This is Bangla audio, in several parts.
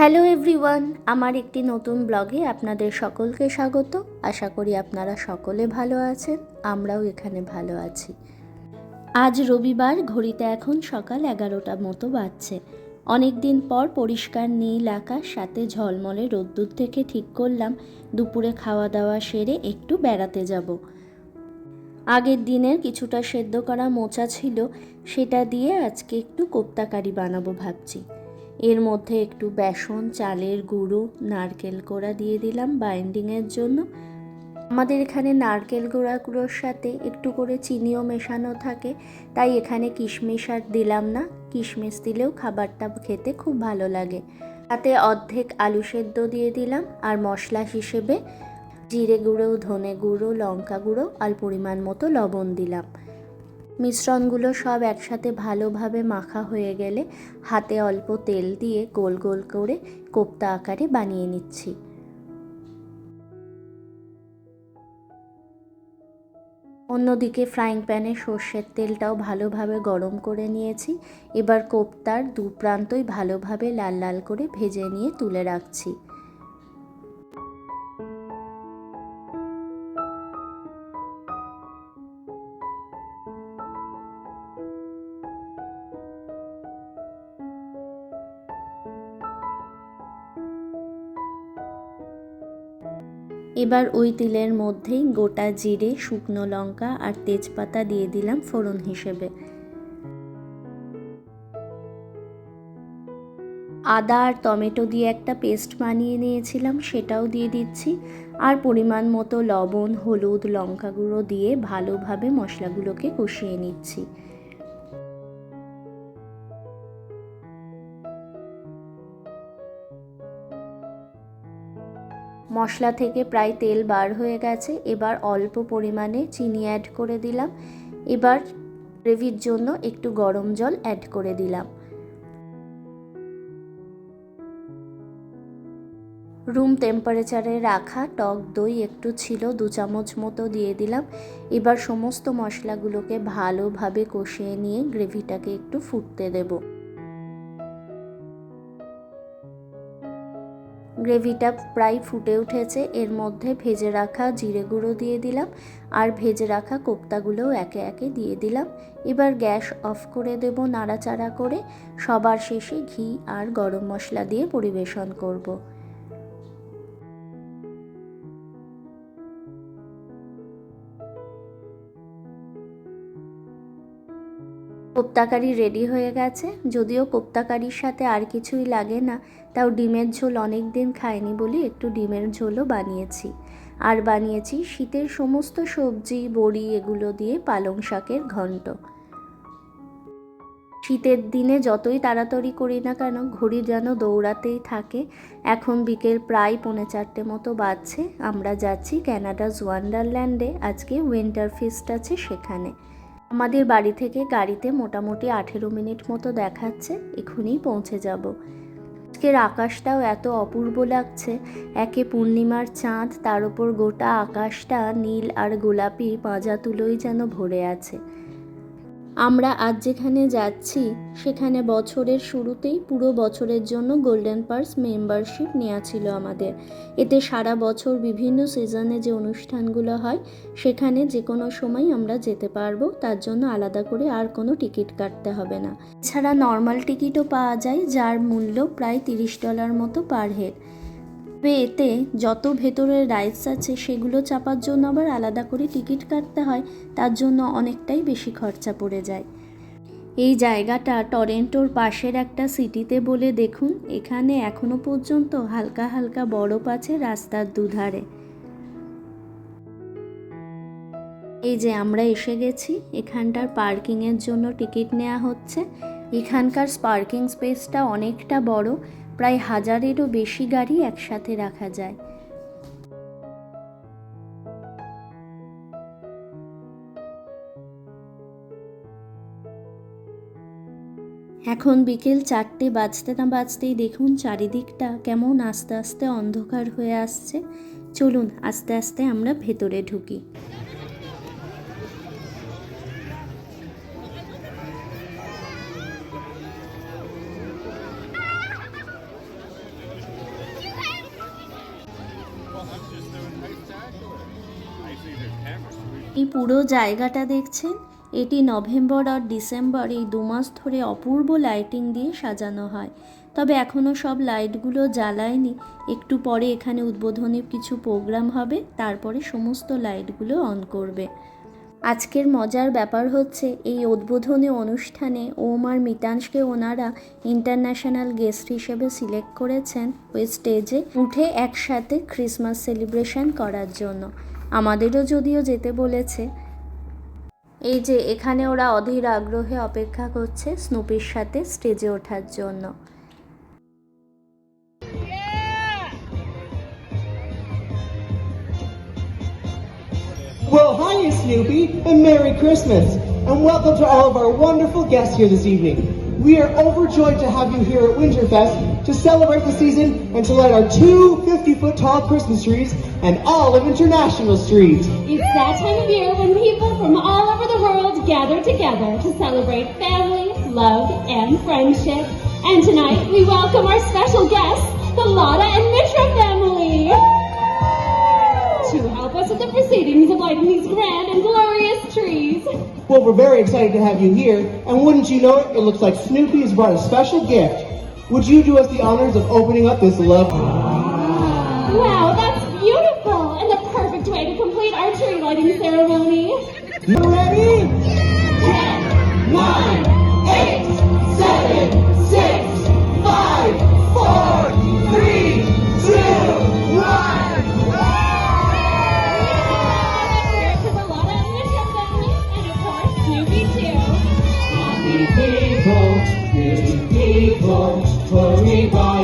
হ্যালো এভরিওয়ান, আমার একটি নতুন ব্লগে আপনাদের সকলকে স্বাগত। আশা করি আপনারা সকলে ভালো আছেন, আমরাও এখানে ভালো আছি। আজ রবিবার, ঘড়িতে এখন সকাল এগারোটা মতো বাজছে। অনেক দিন পর পরিষ্কার নীল আকাশ, সাথে ঝলমলে রোদ্দুর থেকে ঠিক করলাম, দুপুরে খাওয়া দাওয়া সেরে একটু বেড়াতে যাব। আগের দিনের কিছুটা সেদ্ধ করা মোচা ছিল, সেটা দিয়ে আজকে একটু কোপ্তাকারি বানাবো ভাবছি। এর মধ্যে একটু বেসন, চালের গুঁড়ো, নারকেল কোড়া দিয়ে দিলাম বাইন্ডিংয়ের জন্য। আমাদের এখানে নারকেল গুঁড়াগুলোর সাথে একটু করে চিনিও মেশানো থাকে, তাই এখানে কিশমিশ আর দিলাম না। কিশমিশ দিলেও খাবারটা খেতে খুব ভালো লাগে। তাতে অর্ধেক আলু সেদ্ধ দিয়ে দিলাম আর মশলা হিসেবে জিরে গুঁড়ো, ধনে গুঁড়ো, লঙ্কা গুঁড়ো, আর পরিমাণ মতো লবণ দিলাম। মিশ্রণগুলো সব একসাথে ভালোভাবে মাখা হয়ে গেলে হাতে অল্প তেল দিয়ে গোল গোল করে কোপ্তা আকারে বানিয়ে নিচ্ছি। অন্যদিকে ফ্রাইং প্যানে সর্ষের তেলটাও ভালোভাবে গরম করে নিয়েছি। এবার কোপ্তার দু প্রান্তই ভালোভাবে লাল লাল করে ভেজে নিয়ে তুলে রাখছি। এবার ওই তিলের মধ্যেই গোটা জিরে, শুকনো লঙ্কা আর তেজপাতা দিয়ে দিলাম ফোড়ন হিসেবে। আদা আর টমেটো দিয়ে একটা পেস্ট বানিয়ে নিয়েছিলাম, সেটাও দিয়ে দিচ্ছি। আর পরিমাণ মতো লবণ, হলুদ লঙ্কা গুঁড়ো দিয়ে ভালোভাবে মশলাগুলোকে কষিয়ে নিচ্ছি। মশলা থেকে প্রায় তেল বার হয়ে গেছে। এবার অল্প পরিমাণে চিনি অ্যাড করে দিলাম। এবার গ্রেভির জন্য একটু গরম জল অ্যাড করে দিলাম। রুম টেম্পারেচারে রাখা টক দই একটু ছিল, দু চামচ মতো দিয়ে দিলাম। এবার সমস্ত মশলাগুলোকে ভালোভাবে কষিয়ে নিয়ে গ্রেভিটাকে একটু ফুটতে দেবো। গ্রেভিটা প্রায় ফুটে উঠেছে। এর মধ্যে ভেজে রাখা জিরে গুঁড়ো দিয়ে দিলাম আর ভেজে রাখা কোপ্তাগুলোও একে একে দিয়ে দিলাম। এবার গ্যাস অফ করে দেব নাড়াচাড়া করে। সবার শেষে ঘি আর গরম মশলা দিয়ে পরিবেশন করব। কোপ্তাকারি রেডি হয়ে গেছে। যদিও কোপ্তাকারির সাথে আর কিছুই লাগে না, তাও ডিমের ঝোল অনেক দিন খাইনি বলে একটু ডিমের ঝোলও বানিয়েছি। আর বানিয়েছি শীতের সমস্ত সবজি, বড়ি এগুলো দিয়ে পালং শাকের ঘন্ট। শীতের দিনে যতই তাড়াতাড়ি করি না কেন, ঘড়ি যেন দৌড়াতেই থাকে। এখন বিকেল প্রায় পৌনে চারটে মতো বাজছে। আমরা যাচ্ছি ক্যানাডাজ ওয়ান্ডারল্যান্ডে। আজকে উইন্টার ফিস্ট আছে সেখানে। আমাদের বাড়ি থেকে গাড়িতে মোটামুটি আঠেরো মিনিট মতো দেখাচ্ছে এখনই পৌঁছে যাব। আজকের আকাশটাও এত অপূর্ব লাগছে, একে পূর্ণিমার চাঁদ, তার ওপর গোটা আকাশটা নীল আর গোলাপি পাঁজা তুলোই যেন ভরে আছে। আমরা আজ যেখানে যাচ্ছি, সেখানে বছরের শুরুতেই পুরো বছরের জন্য গোল্ডেন পার্স মেম্বারশিপ নেওয়া ছিল আমাদের। এতে সারা বছর বিভিন্ন সিজনে যে অনুষ্ঠানগুলো হয়, সেখানে যে কোনো সময় আমরা যেতে পারব, তার জন্য আলাদা করে আর কোনো টিকিট কাটতে হবে না। এছাড়া নর্মাল টিকিটও পাওয়া যায়, যার মূল্য প্রায় তিরিশ ডলার মতো পার হেড এতে যত ভেতরের রাইডস আছে সেগুলো চাপার জন্য আবার আলাদা করে টিকিট কাটতে হয়, তার জন্য অনেকটাই বেশি খরচা পড়ে যায়। এই জায়গাটা টরেন্টোর পাশের একটা সিটিতে বলে দেখুন, এখানে এখনও পর্যন্ত হালকা হালকা বরফ আছে রাস্তার দুধারে। এই যে আমরা এসে গেছি, এখানটার পার্কিংয়ের জন্য টিকিট নেওয়া হচ্ছে। এখানকার পার্কিং স্পেসটা অনেকটা বড় প্রায় হাজারেরও বেশি গাড়ি একসাথে রাখা যায়। এখন বিকেল চারটে বাজতে না বাজতেই দেখুন চারিদিকটা কেমন আস্তে আস্তে অন্ধকার হয়ে আসছে। চলুন আস্তে আস্তে আমরা ভেতরে ঢুকি। এই পুরো জায়গাটা দেখছেন? এটি নভেম্বর আর ডিসেম্বর, এই দু মাস ধরে অপূর্ব লাইটিং দিয়ে সাজানো হয়। তবে এখনও সব লাইটগুলো জ্বালায়নি। একটু পরে এখানে উদ্বোধনী কিছু প্রোগ্রাম হবে, তারপরে সমস্ত লাইটগুলো অন করবে। আজকের মজার ব্যাপার হচ্ছে, এই উদ্বোধনী অনুষ্ঠানে ওম আর মিতাংশকে ওনারা ইন্টারন্যাশনাল গেস্ট হিসেবে সিলেক্ট করেছেন ওই স্টেজে, উঠে একসাথে ক্রিসমাস সেলিব্রেশন করার জন্য। আমাদেরও যদিও যেতে বলেছে এই যে এখানে ওরা অধীর আগ্রহে অপেক্ষা করছে স্নুপির সাথে স্টেজে ওঠার জন্য Well, hi, Snoopy, and Merry Christmas, and welcome to all of our wonderful guests here this evening. We are overjoyed to have you here at Winterfest to celebrate the season and to light our two 50-foot tall Christmas trees and all of International Street. It's that time of year when people from all over the world gather together to celebrate family, love, and friendship. And tonight, we welcome our special guests, the Lada and Mitra family. Us with the proceedings of lighting these grand and glorious trees. Well, we're very excited to have you here, and wouldn't you know it, it looks like Snoopy has brought a special gift. Would you do us the honors of opening up this lovely... Wow, that's beautiful! And the perfect way to complete our tree lighting ceremony. You ready? Ten, nine, eight, seven, six, pour, pouring by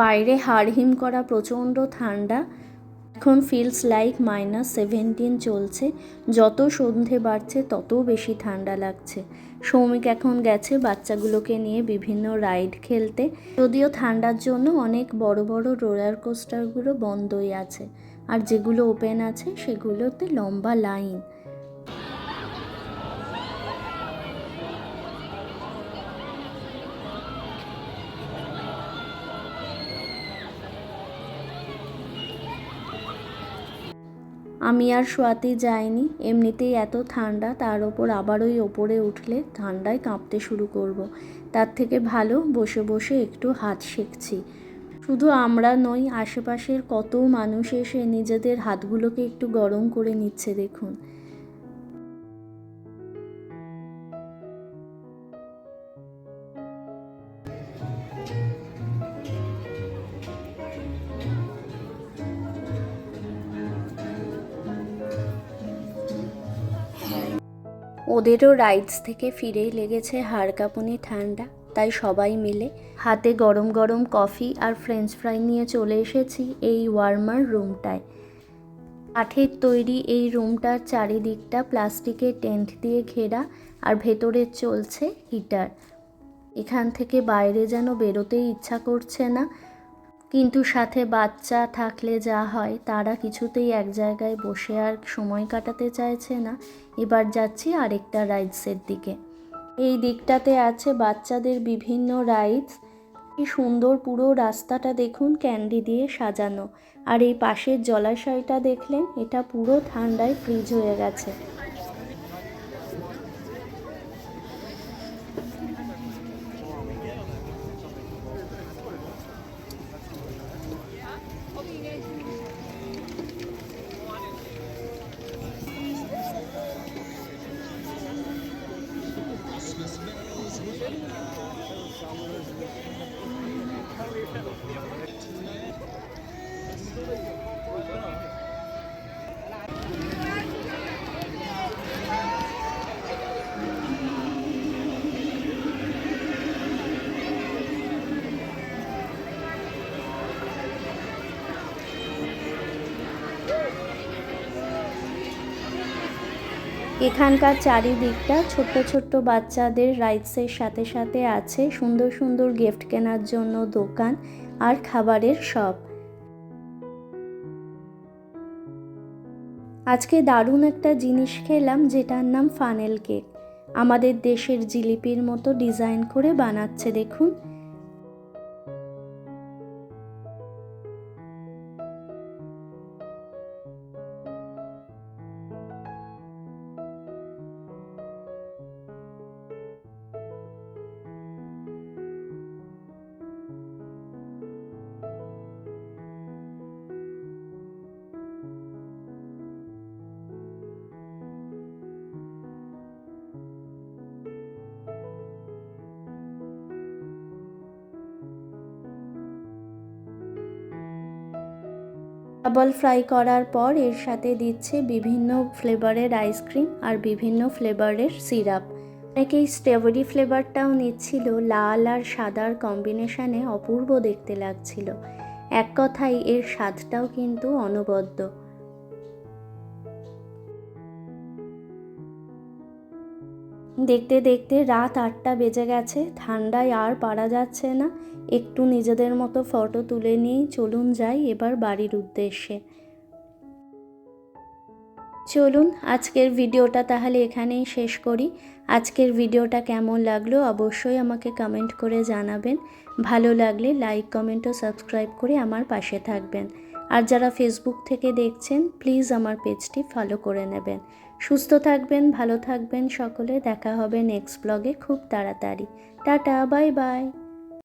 বাইরে হাড়হিম করা প্রচণ্ড ঠান্ডা এখন ফিলস লাইক মাইনাস সেভেন্টিন চলছে। যত সন্ধে বাড়ছে তত বেশি ঠান্ডা লাগছে। সৌমিক এখন গেছে বাচ্চাগুলোকে নিয়ে বিভিন্ন রাইড খেলতে। যদিও ঠান্ডার জন্য অনেক বড় বড় রোলার কোস্টারগুলো বন্ধই আছে। আর যেগুলো ওপেন আছে সেগুলোতে লম্বা লাইন। আমি আর শোয়াতে যাইনি। এমনিতেই এত ঠান্ডা, তার ওপর আবার ওই ওপরে উঠলে ঠান্ডায় কাঁপতে শুরু করব। তার থেকে ভালো, বসে বসে একটু হাত শিখছি শুধু আমরা নই, আশেপাশের কত মানুষ এসে নিজেদের হাতগুলোকে একটু গরম করে নিচ্ছে দেখুন। ওদেরও রাইডস থেকে ফিরেই লেগেছে হাড় কাঁপুনি ঠান্ডা, তাই সবাই মিলে হাতে গরম গরম কফি আর ফ্রেঞ্চ ফ্রাই নিয়ে চলে এসেছি এই ওয়ার্মার রুমটায় কাঠের তৈরি এই রুমটার চারিদিকটা প্লাস্টিকের টেন্ট দিয়ে ঘেরা আর ভেতরে চলছে হিটার এখান থেকে বাইরে যেন বেরোতেই ইচ্ছা করছে না কিন্তু সাথে বাচ্চা থাকলে যা হয়, তারা কিছুতেই এক জায়গায় বসে আর সময় কাটাতে চাইছে না। এবার যাচ্ছি আরেকটা রাইডসের দিকে। এই দিকটাতে আছে বাচ্চাদের বিভিন্ন রাইডস। কি সুন্দর পুরো রাস্তাটা দেখুন, ক্যান্ডি দিয়ে সাজানো। আর এই পাশের জলাশয়টা দেখলেন, এটা পুরো ঠান্ডায় ফ্রিজ হয়ে গেছে। এখানকার চারিদিকটা ছোট্ট ছোট্ট বাচ্চাদের রাইডসের সাথে সাথে আছে সুন্দর সুন্দর গিফট কেনার জন্য দোকান আর খাবারের শপ আজকে দারুণ একটা জিনিস খেলাম যেটার নাম ফানেল কেক আমাদের দেশের জিলিপির মতো ডিজাইন করে বানাচ্ছে দেখুন। ডাবল ফ্রাই করার পর এর সাথে দিচ্ছে বিভিন্ন ফ্লেভারের আইসক্রিম আর বিভিন্ন ফ্লেভারের সিরাপ অনেকেই স্ট্রবেরি ফ্লেভারটাও নিচ্ছিল, লাল আর সাদার কম্বিনেশানে অপূর্ব দেখতে লাগছিল। এক কথায় এর স্বাদটাও কিন্তু অনবদ্য। দেখতে দেখতে রাত আটটা বেজে গেছে। ঠান্ডায় আর পারা যাচ্ছে না। একটু নিজেদের মতো ফটো তুলে নিয়েই চলুন যাই এবার বাড়ির উদ্দেশ্যে। চলুন, আজকের ভিডিওটা তাহলে এখানেই শেষ করি। আজকের ভিডিওটা কেমন লাগল অবশ্যই আমাকে কমেন্ট করে জানাবেন। ভালো লাগলে লাইক কমেন্ট ও সাবস্ক্রাইব করে আমার পাশে থাকবেন। আর যারা ফেসবুক থেকে দেখছেন প্লিজ আমার পেজটি ফলো করে নেবেন। সুস্থ থাকবেন ভালো থাকবেন সকলে। দেখা হবে নেক্সট ব্লগে খুব তাড়াতাড়ি। Tata bye bye